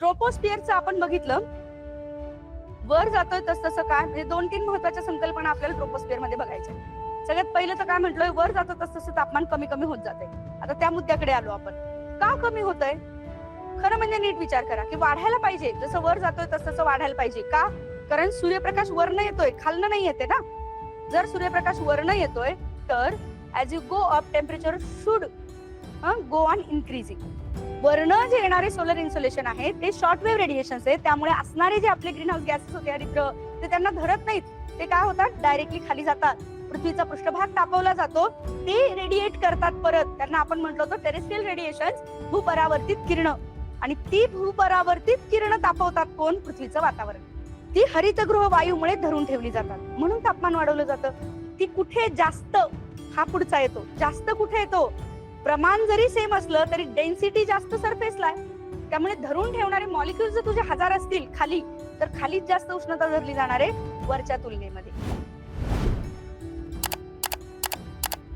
ट्रोपोस्पियरचं आपण बघितलं. वर जातोय तस तसं काय म्हणजे दोन तीन महत्त्वाच्या संकल्पना आपल्याला ट्रोपोस्पियरमध्ये बघायच्या सगळ्यात पहिलं तर काय म्हटलंय वर जातो तस तसं तापमान कमी कमी होत जाते आता त्या मुद्द्याकडे आलो आपण. का कमी होत आहे खरं म्हणजे नीट विचार करा की वाढायला पाहिजे. जसं वर जातोय तस तसं वाढायला पाहिजे. का? कारण सूर्यप्रकाश वरनं येतोय खालनं नाही येते ना? जर सूर्यप्रकाश वरनं येतोय तर as you go up temperature should go on increasing वरनं जे येणारे सोलर इन्सुलेशन आहे ते शॉर्ट वेव्ह रेडिएशन आहे त्यामुळे असणारे जे आपले ग्रीन हाऊस गॅसेस होते हरिद्र ते त्यांना धरत नाहीत. ते काय होतात? डायरेक्टली खाली जातात. पृथ्वीचा पृष्ठभाग तापवला जातो. ते रेडिएट करतात परत. त्यांना आपण म्हटलं होतं टेरेस्ट्रियल रेडिएशन भूपरावर्तित किरण. आणि ती भूपरावर्तित किरण तापवतात कोण? पृथ्वीचं वातावरण. ती हरितगृह वायूमुळे धरून ठेवली जातात. म्हणून तापमान वाढवलं जातं. ती कुठे जास्त? हा पुढचा येतो. जास्त कुठे येतो? प्रमाण जरी सेम असलं तरी डेन्सिटी जास्त सरफेसला आहे. त्यामुळे धरून ठेवणारे मॉलिक्युल जर तुझे हजार असतील खाली तर खालीच जास्त उष्णता धरली जाणार आहे वरच्या तुलनेमध्ये.